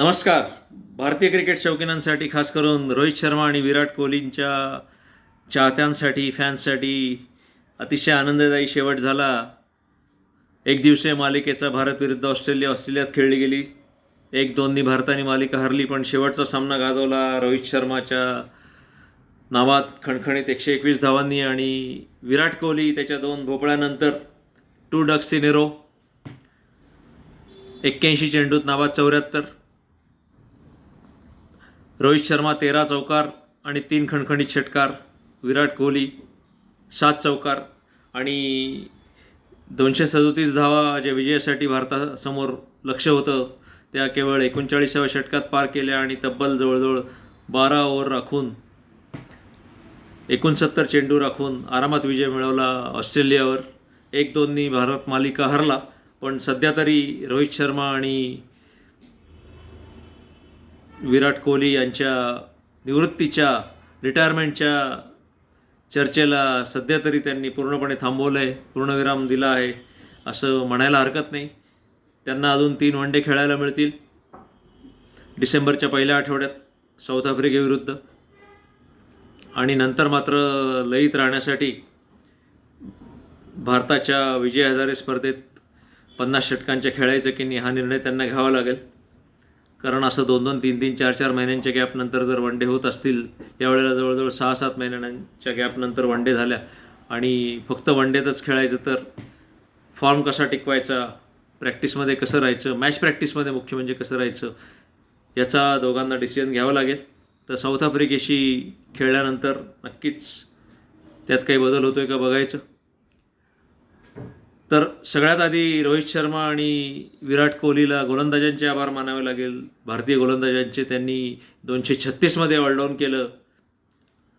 नमस्कार. भारतीय क्रिकेट शौकीनांसाठी खास करून रोहित शर्मा आणि विराट कोहलींच्या चाहत्यांसाठी फॅन्ससाठी अतिशय आनंददायी शेवट झाला. एक दिवसीय मालिकेचा भारत विरुद्ध ऑस्ट्रेलिया ऑस्ट्रेलियात खेळली गेली. एक दोननी भारताने मालिका हरली पण शेवटचा सामना गाजवला रोहित शर्माच्या नावात. खणखणीत एकशे एकवीस धावांनी आणि विराट कोहली त्याच्या दोन भोपळ्यानंतर टू डक्स इन एक्क्याऐंशी चेंडूत नावात चौऱ्याहत्तर. रोहित शर्मा तेरा चौकार आणि तीन खणखणीत षटकार विराट कोहली सात चौकार आणि दोनशे सदोतीस धावा ज्या विजयासाठी भारतासमोर लक्ष होतं त्या केवळ एकोणचाळीसाव्या षटकात पार केल्या आणि तब्बल जवळजवळ बारा ओव्हर राखून एकोणसत्तर चेंडू राखून आरामात विजय मिळवला ऑस्ट्रेलियावर. एक दोननी भारत मालिका हरला पण सध्या तरी रोहित शर्मा आणि विराट कोहली यांच्या निवृत्तीच्या रिटायरमेंटच्या चर्चेला सध्या तरी त्यांनी पूर्णपणे थांबवलं आहे पूर्णविराम दिला आहे असं म्हणायला हरकत नाही. त्यांना अजून तीन वनडे खेळायला मिळतील. डिसेंबरच्या पहिल्या आठवड्यात साऊथ आफ्रिकेविरुद्ध. आणि नंतर मात्र लयीत राहण्यासाठी भारताच्या विजय हजारे स्पर्धेत पन्नास षटकांच्या खेळायचं की नाही हा निर्णय त्यांना घ्यावा लागेल. कारण असं दोन दोन तीन तीन चार चार महिन्यांच्या गॅपनंतर जर वन डे होत असतील यावेळेला जवळजवळ सहा सात महिन्यांच्या गॅपनंतर वन डे झाल्या. आणि फक्त वन डेतच खेळायचं तर फॉर्म कसा टिकवायचा प्रॅक्टिसमध्ये कसं राहायचं मॅच प्रॅक्टिसमध्ये मुख्य म्हणजे कसं राहायचं याचा दोघांना डिसिजन घ्यावं लागेल. तर साऊथ आफ्रिकेशी खेळल्यानंतर नक्कीच त्यात काही बदल होतो आहे का बघायचं. तर सगळ्यात आधी रोहित शर्मा आणि विराट कोहलीला गोलंदाजांचे आभार मानावे लागेल. भारतीय गोलंदाजांचे त्यांनी दोनशे छत्तीसमध्ये ऑलडाऊन केलं.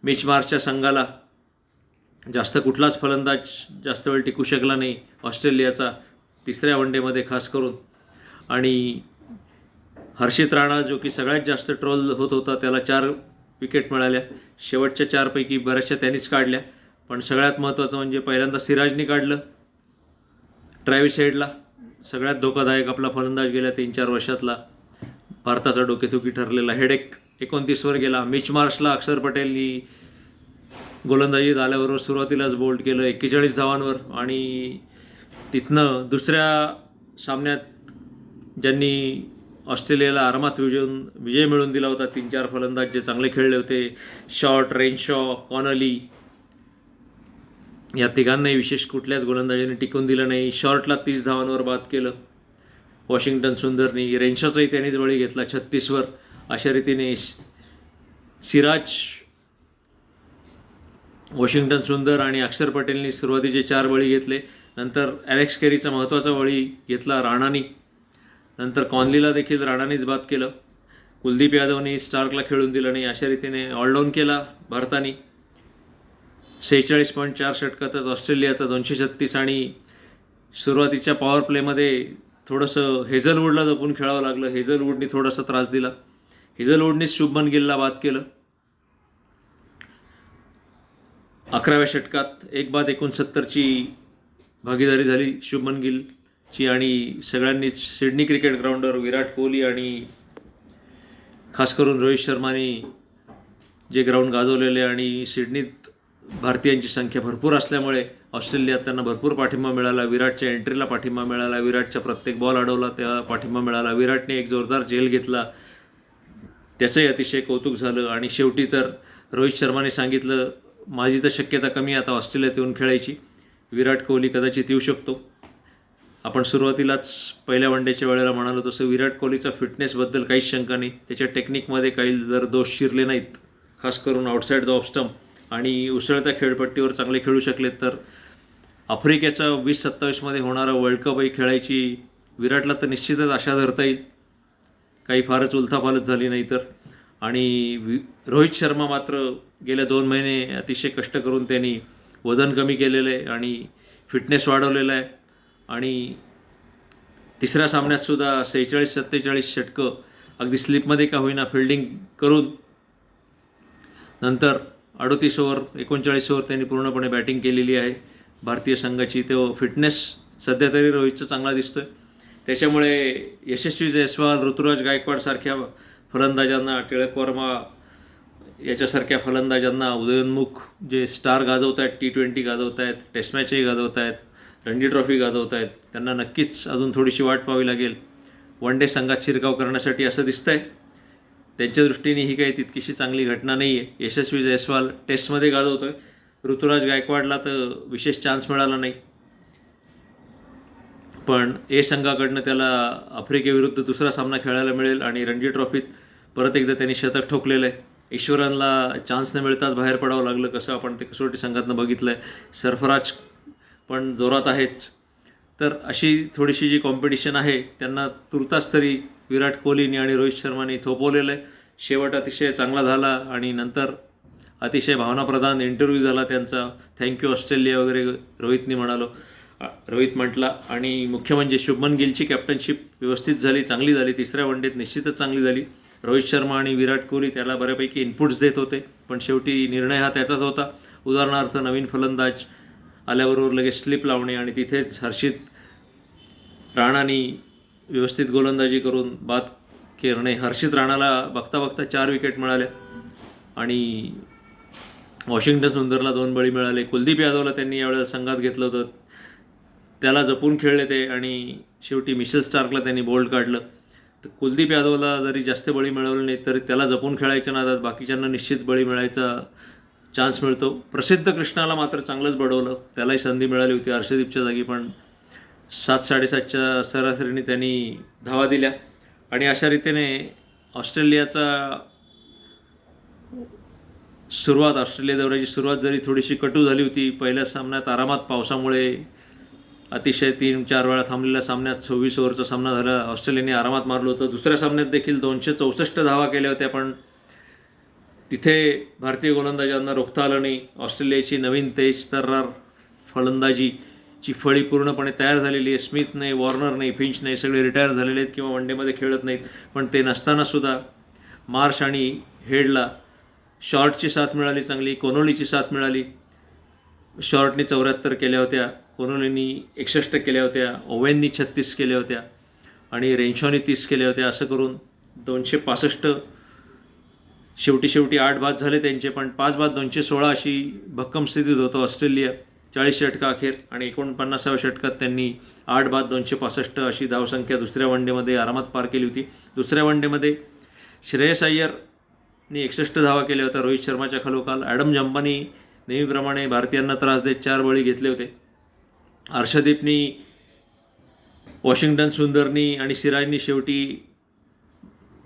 मिच मार्चच्या संघाला जास्त कुठलाच फलंदाज जास्त वेळ टिकू शकला नाही ऑस्ट्रेलियाचा तिसऱ्या वनडेमध्ये खास करून. आणि हर्षित राणा जो की सगळ्यात जास्त ट्रोल होत होता त्याला चार विकेट मिळाल्या. शेवटच्या चारपैकी बऱ्याचशा त्यांनीच काढल्या. पण सगळ्यात महत्त्वाचं म्हणजे पहिल्यांदा सिराजनी काढलं. ट्रॅव्हिस हेडला सगळ्यात धोकादायक आपला फलंदाज गेल्या तीन चार वर्षातला भारताचा डोकेदुखी ठरलेला हेडेक. एकोणतीसवर गेला. मिच मार्शला अक्षर पटेलनी गोलंदाजीत आल्याबरोबर सुरुवातीलाच बोल्ड केलं एक्केचाळीस धावांवर. आणि तिथनं दुसऱ्या सामन्यात ज्यांनी ऑस्ट्रेलियाला आरामात विजयून विजय मिळवून दिला होता तीन चार फलंदाज जे चांगले खेळले होते. शॉर्ट रेनशॉ कॉनली या तिघांनाही विशेष कुठल्याच गोलंदाजीने टिकून दिलं नाही. शॉर्टला तीस धावांवर बाद केलं. वॉशिंग्टन सुंदरनी रेन्शॉचाही त्यांनीच बळी घेतला छत्तीसवर. अशा रीतीने सिराज वॉशिंग्टन सुंदर आणि अक्षर पटेलनी सुरुवातीचे चार बळी घेतले. नंतर ॲलेक्स केरीचा महत्त्वाचा बळी घेतला राणानी. नंतर कॉनलीला देखील राणानीच बाद केलं. कुलदीप यादवनी स्टार्कला खेळून दिलं नाही. अशा रीतीने ऑलडाऊन केला भारताने. सेहेचाळीस पॉईंट चार षटकातच ऑस्ट्रेलियाचा दोनशे छत्तीस आणि सुरुवातीच्या पॉवर प्लेमध्ये थोडंसं हेझलवूडला जपून खेळावं लागलं. हेझलवूडने थोडासा त्रास दिला. हेझलवूडने शुभमन गिलला बाद केलं. अकराव्या षटकात एक बाद एकोणसत्तरची भागीदारी झाली शुभमन गिलची आणि सगळ्यांनीच सिडनी क्रिकेट ग्राउंडवर विराट कोहली आणि खास करून रोहित शर्माने जे ग्राउंड गाजवलेले आणि सिडनीत भारतीयांची संख्या भरपूर असल्यामुळे ऑस्ट्रेलियात त्यांना भरपूर पाठिंबा मिळाला. विराटच्या एंट्रीला पाठिंबा मिळाला. विराटच्या प्रत्येक बॉल अडवला त्या पाठिंबा मिळाला. विराटने एक जोरदार झेल घेतला. त्याचंही अतिशय कौतुक झालं. आणि शेवटी तर रोहित शर्माने सांगितलं माझी तर शक्यता कमी आता ऑस्ट्रेलियात येऊन खेळायची. विराट कोहली कदाचित येऊ शकतो. आपण सुरुवातीलाच पहिल्या वनडेच्या वेळेला म्हणालो तसं विराट कोहलीचा फिटनेसबद्दल काहीच शंका नाही. त्याच्या टेक्निकमध्ये काही जर दोष शिरले नाहीत खास करून आउटसाईड द ऑफ स्टंप आणि उसळत्या खेळपट्टीवर चांगले खेळू शकले तर आफ्रिकेचा वीस सत्तावीसमध्ये होणारा वर्ल्ड कपही खेळायची विराटला तर निश्चितच आशा धरता येईल. काही फारच उलथापालच झाली नाही तर. आणि वि रोहित शर्मा मात्र गेल्या दोन महिने अतिशय कष्ट करून त्यांनी वजन कमी केलेलं आहे आणि फिटनेस वाढवलेला आहे. आणि तिसऱ्या सामन्यातसुद्धा सेहेचाळीस सत्तेचाळीस षटकं अगदी स्लिपमध्ये का होईना फिल्डिंग करून नंतर अडोतीस ओव्हर एकोणचाळीस ओव्हर त्यांनी पूर्णपणे बॅटिंग केलेली आहे. भारतीय संघाची तो फिटनेस सध्या तरी रोहितचा चांगला दिसतो आहे त्याच्यामुळे यशस्वी जयस्वाल ऋतुराज गायकवाडसारख्या फलंदाजांना टिळक वर्मा याच्यासारख्या फलंदाजांना उदयोन्मुख जे स्टार गाजवत आहेत टी ट्वेंटी गाजवत आहेत टेस्ट मॅचही गाजवत आहेत रणजी ट्रॉफी गाजवत आहेत त्यांना नक्कीच अजून थोडीशी वाट पाहावी लागेल. वन डे संघात शिरकाव करण्यासाठी असं दिसतंय. त्यांच्या दृष्टीने ही काही तितकीशी चांगली घटना नाही आहे यशस्वी जयस्वाल टेस्टमध्ये गाजवतो आहे ऋतुराज गायकवाडला तर विशेष चान्स मिळाला नाही. पण ए संघाकडनं त्याला आफ्रिकेविरुद्ध दुसरा सामना खेळायला मिळेल आणि रणजी ट्रॉफीत परत एकदा त्यांनी शतक ठोकलेलं आहे. ईश्वरनला चान्स न मिळताच बाहेर पडावं लागलं. कसं आपण ते कसोटी संघातनं बघितलं आहे सरफराज पण जोरात आहेच. तर अशी थोडीशी जी कॉम्पिटिशन आहे त्यांना तुर्तास तरी विराट कोहलीने आणि रोहित शर्माने थोपवलेलं आहे. शेवट अतिशय चांगला झाला आणि नंतर अतिशय भावनाप्रधान इंटरव्ह्यू झाला त्यांचा. थँक्यू ऑस्ट्रेलिया वगैरे रोहितने म्हणालो. रोहित म्हटला आणि मुख्य म्हणजे शुभमन गिलची कॅप्टनशिप व्यवस्थित झाली चांगली झाली. तिसऱ्या वनडेत निश्चितच चांगली झाली. रोहित शर्मा आणि विराट कोहली त्याला बऱ्यापैकी इनपुट्स देत होते. पण शेवटी निर्णय हा त्याचाच होता. उदाहरणार्थ नवीन फलंदाज आल्याबरोबर लगेच स्लिप लावणे आणि तिथेच हर्षित राणानी व्यवस्थित गोलंदाजी करून बाद करणे हर्षित राणाला बघता बघता चार विकेट मिळाल्या आणि वॉशिंग्टन सुंदरला दोन बळी मिळाले. कुलदीप यादवला त्यांनी यावेळेला संघात घेतलं होतं. त्याला जपून खेळले ते आणि शेवटी मिशेल स्टार्कला त्यांनी बोल्ड काढलं. तर कुलदीप यादवला जरी जास्त बळी मिळवले नाही तरी त्याला जपून खेळायच्या नादात बाकीच्यांना निश्चित बळी मिळायचा चान्स मिळतो. प्रसिद्ध कृष्णाला मात्र चांगलंच बडवलं. त्यालाही संधी मिळाली होती हर्षदीपच्या जागी पण सात साडेसातच्या सरासरीने त्यांनी धावा दिल्या. आणि अशा रीतीने ऑस्ट्रेलियाचा सुरुवात ऑस्ट्रेलिया दौऱ्याची सुरुवात जरी थोडीशी कटू झाली होती पहिल्या सामन्यात आरामात पावसामुळे अतिशय तीन चार वेळा थांबलेल्या सामन्यात सव्वीस ओव्हरचा सामना झाला. ऑस्ट्रेलियाने आरामात मारलं होतं. दुसऱ्या सामन्यात देखील दोनशे चौसष्ट धावा केल्या होत्या पण तिथे भारतीय गोलंदाजांना रोखता आलं नाही. ऑस्ट्रेलियाची नवीन तेज तर्रार ची फळी पूर्णपणे तयार झालेली आहे. स्मिथ नाही वॉर्नर नाही फिंच नाही सगळे रिटायर झालेले आहेत किंवा वनडेमध्ये खेळत नाहीत. पण ते नसतानासुद्धा मार्श आणि हेडला शॉर्टची साथ मिळाली चांगली कोनोलीची साथ मिळाली. शॉर्टनी चौऱ्याहत्तर केल्या होत्या कोनोलीनी एकसष्ट केल्या होत्या ओवेननी छत्तीस केल्या होत्या आणि रेन्शॉनी तीस केल्या होत्या असं करून दोनशे पासष्ट शेवटी शेवटी आठ बाद झाले त्यांचे. पण पाच बाद दोनशे सोळा अशी भक्कम स्थितीत होतं ऑस्ट्रेलिया. चाळीस षटका अखेर आणि एकोणपन्नासाव्या षटकात त्यांनी आठ बाद दोनशे पासष्ट अशी धावसंख्या दुसऱ्या वनडेमध्ये आरामात पार केली होती. दुसऱ्या वनडेमध्ये श्रेयस अय्यरनी एकसष्ट धावा केल्या होत्या. रोहित शर्माच्या खालोखाल. ॲडम जंपानी नेहमीप्रमाणे भारतीयांना त्रास देत चार बळी घेतले होते. हर्षदीपनी वॉशिंग्टन सुंदरनी आणि सिराजनी शेवटी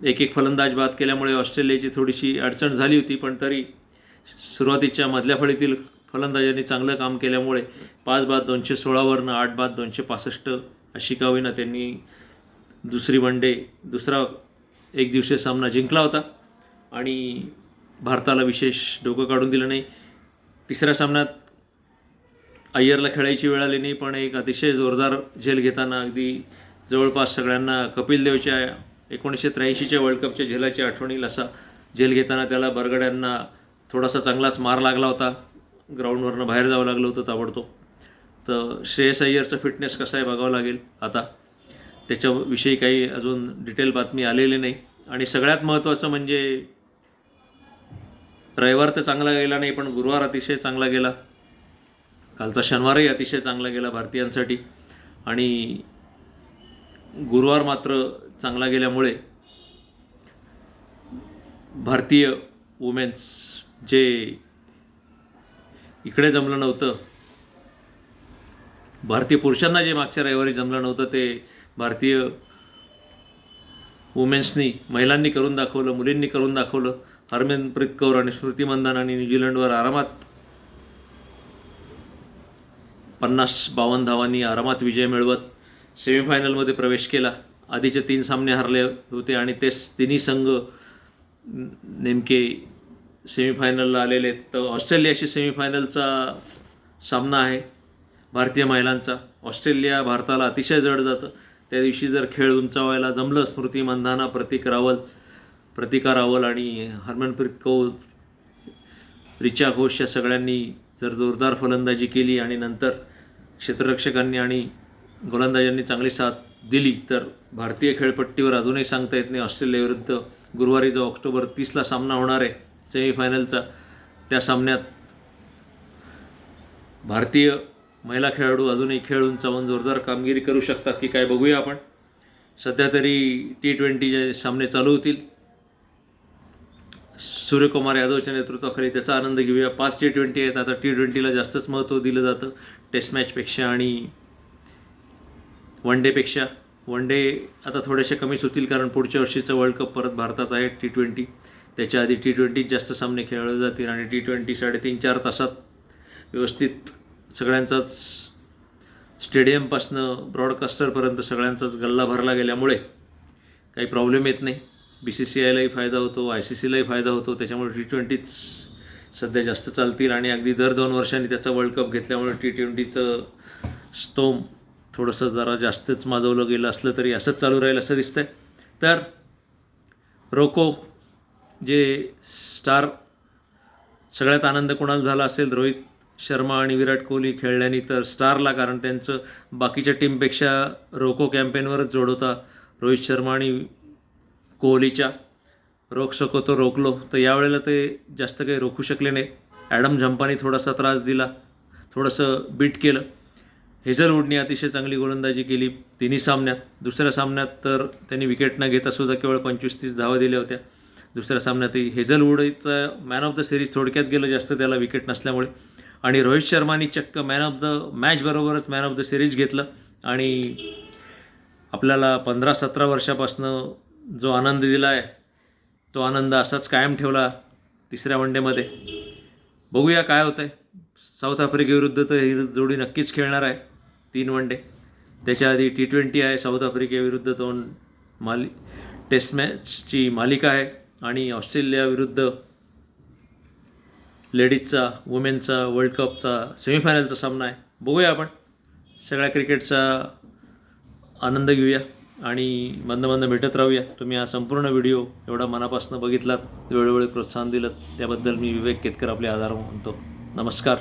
एक एक फलंदाज बाद केल्यामुळे ऑस्ट्रेलियाची थोडीशी अडचण झाली होती पण तरी सुरुवातीच्या मधल्या फळीतील फलंदाजांनी चांगलं काम केल्यामुळे पाच बाद दोनशे सोळावरनं आठ बाद दोनशे पासष्ट अशी का होईना त्यांनी दुसरी वन डे दुसरा एक दिवसीय सामना जिंकला होता. आणि भारताला विशेष डोकं काढून दिलं नाही. तिसऱ्या सामन्यात अय्यरला खेळायची वेळ आली नाही पण एक अतिशय जोरदार झेल घेताना अगदी जवळपास सगळ्यांना कपिल देवच्या एकोणीसशे त्र्याऐंशीच्या वर्ल्ड कपच्या झेलाची आठवण येईल असा झेल घेताना त्याला बरगड्यांना थोडासा चांगलाच मार लागला होता. ग्राउंडवरनं बाहेर जावं लागलं होतं ताबडतोब. तर श्रेयस अय्यरचा फिटनेस कसा आहे बघावं लागेल आता. त्याच्याविषयी काही अजून डिटेल बातमी आलेली नाही. आणि सगळ्यात महत्त्वाचं म्हणजे रविवार तर चांगला गेला नाही पण गुरुवार अतिशय चांगला गेला. कालचा शनिवारही अतिशय चांगला गेला भारतीयांसाठी. आणि गुरुवार मात्र चांगला गेल्यामुळे भारतीय वुमेन्स जे इकडे जमलं नव्हतं. भारतीय पुरुषांना जे मागच्या रविवारी जमलं नव्हतं ते भारतीय वुमेन्सनी महिलांनी करून दाखवलं मुलींनी करून दाखवलं. हरमनप्रीत कौर आणि स्मृती मंदानाने न्यूझीलंडवर आरामात पन्नास बावन्न धावांनी आरामात विजय मिळवत सेमीफायनलमध्ये प्रवेश केला. आधीचे तीन सामने हरले होते आणि तेच तिन्ही संघ नेमके सेमीफायनलला आलेले आहेत. तर ऑस्ट्रेलियाशी सेमीफायनलचा सामना आहे. भारतीय महिलांचा. ऑस्ट्रेलिया भारताला अतिशय जड जातं. त्या दिवशी जर खेळ उंचावायला जमलं स्मृती मंधाना प्रतीक रावल प्रतिका रावल आणि हरमनप्रीत कौर रिचा घोष या सगळ्यांनी जर जोरदार फलंदाजी केली आणि नंतर क्षेत्ररक्षकांनी आणि गोलंदाजांनी चांगली साथ दिली तर भारतीय खेळपट्टीवर अजूनही सांगता येत नाही. ऑस्ट्रेलियाविरुद्ध गुरुवारी जो ऑक्टोबर तीसला सामना होणार आहे सेमीफायनलचा त्या सामन्यात भारतीय महिला खेळाडू अजूनही खेळून उंचावून जोरदार कामगिरी करू शकतात की काय बघूया आपण. सध्या तरी टी ट्वेंटीचे सामने चालू होतील. सूर्यकुमार यादवच्या नेतृत्वाखाली त्याचा आनंद घेऊया. पाच टी ट्वेंटी आहेत. आता टी ट्वेंटीला जास्तच महत्त्व दिलं जातं. टेस्ट मॅचपेक्षा आणि वन डेपेक्षा वन डे आता थोडेसे कमीच होतील कारण पुढच्या वर्षीचं वर्ल्ड कप परत भारताचा आहे टी ट्वेंटी त्याच्या आधी टी ट्वेंटीत जास्त सामने खेळले जातील आणि टी ट्वेंटी साडेतीन चार तासात व्यवस्थित सगळ्यांचाच स्टेडियमपासनं ब्रॉडकास्टरपर्यंत सगळ्यांचाच गल्ला भरला गेल्यामुळे काही प्रॉब्लेम येत नाही. बी सी सी आयलाही फायदा होतो आय सी सीलाही फायदा होतो. त्याच्यामुळे टी ट्वेंटीच सध्या जास्त चालतील आणि अगदी दर दोन वर्षांनी त्याचा वर्ल्ड कप घेतल्यामुळे टी ट्वेंटीचं स्तोम थोडंसं जरा जास्तच माजवलं गेलं असलं तरी असंच चालू राहील असं दिसतंय. तर रोको जे स्टार सगळ्यात आनंद कोणाला झाला असेल? रोहित शर्मा आणि विराट कोहली खेळल्याने तर स्टारला कारण त्यांचं बाकीच्या टीमपेक्षा रोको कॅम्पेनवरच जोड होता रोहित शर्मा आणि कोहलीच्या. रोख सको तो रोखलो. तर यावेळेला ते जास्त काही रोखू शकले नाही. ॲडम झंपानी थोडासा त्रास दिला. थोडंसं बीट केलं. हेझलवूडने अतिशय चांगली गोलंदाजी केली तिन्ही सामन्यात. दुसऱ्या सामन्यात तर त्यांनी विकेट न घेता सुद्धा केवळ पंचवीस तीस धावा दिल्या होत्या. दुसऱ्या सामन्यातही हेझलवूडचं मॅन ऑफ द सिरीज थोडक्यात गेलं जास्त त्याला विकेट नसल्यामुळे. आणि रोहित शर्मानी चक्क मॅन ऑफ द मॅचबरोबरच मॅन ऑफ द सिरीज घेतलं. आणि आपल्याला पंधरा सतरा वर्षापासनं जो आनंद दिला आहे तो आनंद असाच कायम ठेवला तिसऱ्या वनडेमध्ये. बघूया काय होतं आहे साऊथ आफ्रिकेविरुद्ध तर ही जोडी नक्कीच खेळणार आहे तीन वन डे त्याच्या आधी टी ट्वेंटी आहे साऊथ आफ्रिकेविरुद्ध दोन माली टेस्ट मॅचची मालिका आहे. आणि ऑस्ट्रेलियाविरुद्ध लेडीजचा वुमेनचा वर्ल्ड कपचा सेमीफायनलचा सामना आहे. बघूया आपण. सगळ्या क्रिकेटचा आनंद घेऊया आणि मंद मंद भेटत राहूया. तुम्ही हा संपूर्ण व्हिडिओ एवढा मनापासून बघितलात वेळोवेळी प्रोत्साहन दिलं त्याबद्दल मी विवेक केतकर आपले आधार मानतो. नमस्कार.